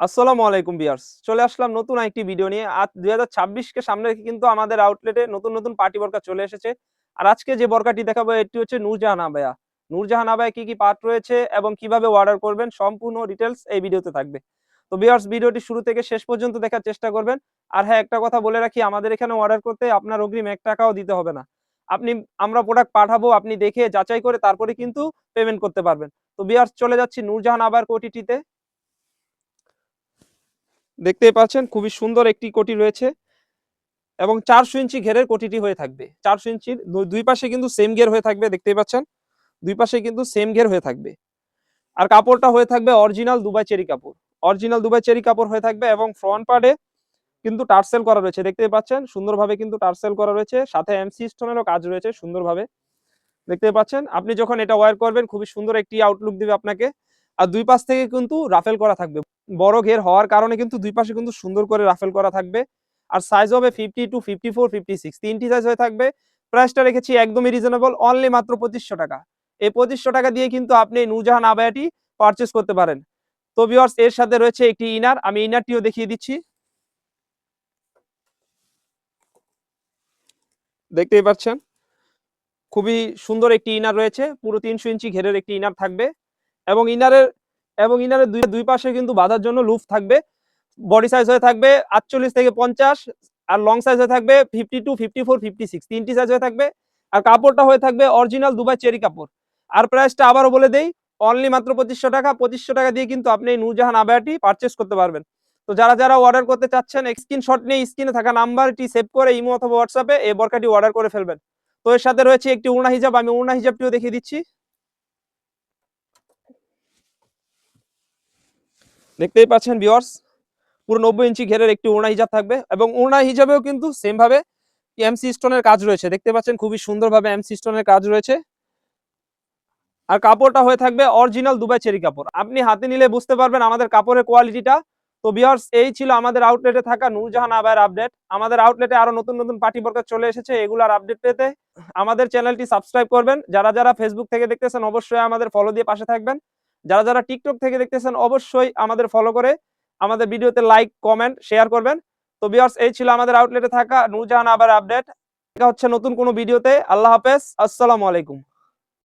আসসালামু আলাইকুম বিয়ার্স চলে আসলাম নতুন একটি ভিডিও নিয়ে। আজ দুই হাজার ছাব্বিশকে সামনে রেখে কিন্তু আমাদের আউটলেটে নতুন নতুন পার্টি বরকা চলে এসেছে। আর আজকে যে বরকাটি দেখাবো, এটি হচ্ছে নূরজাহান আবায়া। নূরজাহান আবায়া কি কি পার্ট রয়েছে এবং কীভাবে অর্ডার করবেন, সম্পূর্ণ ডিটেলস এই ভিডিওতে থাকবে। তো বিয়ার্স ভিডিওটি শুরু থেকে শেষ পর্যন্ত দেখার চেষ্টা করবেন। আর হ্যাঁ একটা কথা বলে রাখি, আমাদের এখানে অর্ডার করতে আপনার অগ্রিম এক টাকাও দিতে হবে না। আপনি, আমরা প্রোডাক্ট পাঠাবো, আপনি দেখে যাচাই করে তারপরে কিন্তু পেমেন্ট করতে পারবেন। তো বিয়ার্স চলে যাচ্ছি নূরজাহান আবার কোটিটিতে দেখতেই পাচ্ছেন, খুবই সুন্দর একটি কোটি রয়েছে এবং চারশো ইঞ্চি ঘেরের কোটিটি হয়ে থাকবে। চারশো ইঞ্চির দুই পাশে কিন্তু সেম ঘের হয়ে থাকবে, দেখতেই পাচ্ছেন? দুই পাশে কিন্তু সেম ঘের হয়ে থাকবে। আর কাপড়টা হয়ে থাকবে অরিজিনাল দুবাই চেরি কাপড়। অরিজিনাল দুবাই চেরি কাপড় হয়ে থাকবে এবং ফ্রন্ট পার্টে কিন্তু টার্সেল করা রয়েছে, দেখতেই পাচ্ছেন? সুন্দরভাবে কিন্তু টার্সেল করা রয়েছে, সাথে এমসি স্টোনেরও কাজ রয়েছে সুন্দরভাবে। দেখতে পাচ্ছেন? আপনি যখন এটা ওয়ার করবেন, খুবই সুন্দর একটি আউটলুক দিবে আপনাকে। আর দুই পাশ থেকে কিন্তু রাফেল করা থাকবে। বড় ঘের হওয়ার কারণে কিন্তু দুই পাশে কিন্তু সুন্দর করে রাফেল করা থাকবে। আর সাইজ হবে fifty two fifty four fifty six তিনটি সাইজ হয়ে থাকবে। প্রাইসটা রেখেছি একদমই রিজনেবল অনলি মাত্র পঁচিশশো টাকা। এই পঁচিশশো টাকা দিয়ে কিন্তু আপনি এই নূরজাহান আবায়াটি পারচেস করতে পারেন। তো ভিউয়ার্স এর সাথে রয়েছে একটি ইনার আমি ইনারটিও দেখিয়ে দিচ্ছি। দেখতেই পাচ্ছেন? খুবই সুন্দর একটি ইনার রয়েছে, পুরো তিনশো ইঞ্চি ঘেরের একটি ইনার থাকবে। এবং ইনারের এবং ইনারের দুই দুই পাশে কিন্তু বাঁধার জন্য লুফ থাকবে। বডি সাইজ হয়ে থাকবে আটচল্লিশ থেকে পঞ্চাশ, আর লং সাইজ হয়ে থাকবে fifty two fifty four fifty six তিনটি সাইজ হয়ে থাকবে। আর কাপড়টা হয়ে থাকবে অরিজিনাল দুবাই চেরি কাপড়। আর প্রাইসটা আবারও বলে দেই অনলি মাত্র পঁচিশশো টাকা পঁচিশশো টাকা দিয়ে কিন্তু আপনি নূরজাহান আবায়াটি পারচেস করতে পারবেন। তো যারা যারা অর্ডার করতে চাচ্ছেন স্ক্রিনশট নিয়ে স্ক্রিনে থাকা নাম্বারটি সেভ করে ইমো অথবা হোয়াটসঅ্যাপে এই বরকাটি অর্ডার করে ফেলবেন। তো এর সাথে রয়েছে একটি উড়না হিজাব, আমি উড়না হিজাবটিও দেখিয়ে দিচ্ছি। দেখতেই পাচ্ছেন ভিউয়ার্স পুরো নব্বই ইঞ্চি ঘেরের একটি ওড়না হিজাব থাকবে এবং ওড়না হিজাবেও কিন্তু সেম ভাবে এমসি স্টোনের কাজ রয়েছে। দেখতে পাচ্ছেন, খুবই সুন্দরভাবে এমসি স্টোনের কাজ রয়েছে। আর কাপড়টা হয়ে থাকবে অরিজিনাল দুবাই চেরি কাপড়। আপনি হাতে নিলে বুঝতে পারবেন আমাদের কাপড়ের কোয়ালিটিটা তো ভিউয়ার্স এই ছিল আমাদের আউটলেটে থাকা নূরজাহান আবায়ের আপডেট আমাদের আউটলেটে আরও নতুন নতুন পার্টি বর্কার চলে এসেছে, এগুলার আপডেট পেতে আমাদের চ্যানেলটি সাবস্ক্রাইব করবেন। যারা যারা ফেসবুক থেকে দেখতেছেন, অবশ্যই আমাদের ফলো দিয়ে পাশে থাকবেন। যারা যারা টিকটক থেকে দেখতেছেন, অবশ্যই আমাদের ফলো করে আমাদের ভিডিওতে লাইক কমেন্ট শেয়ার করবেন। তো বিয়ার্স এই ছিল আমাদের আউটলেটে থাকা নূরজাহান আবার আপডেট দেখা হচ্ছে নতুন কোনো ভিডিওতে। আল্লাহ হাফেজ। আসসালামু আলাইকুম।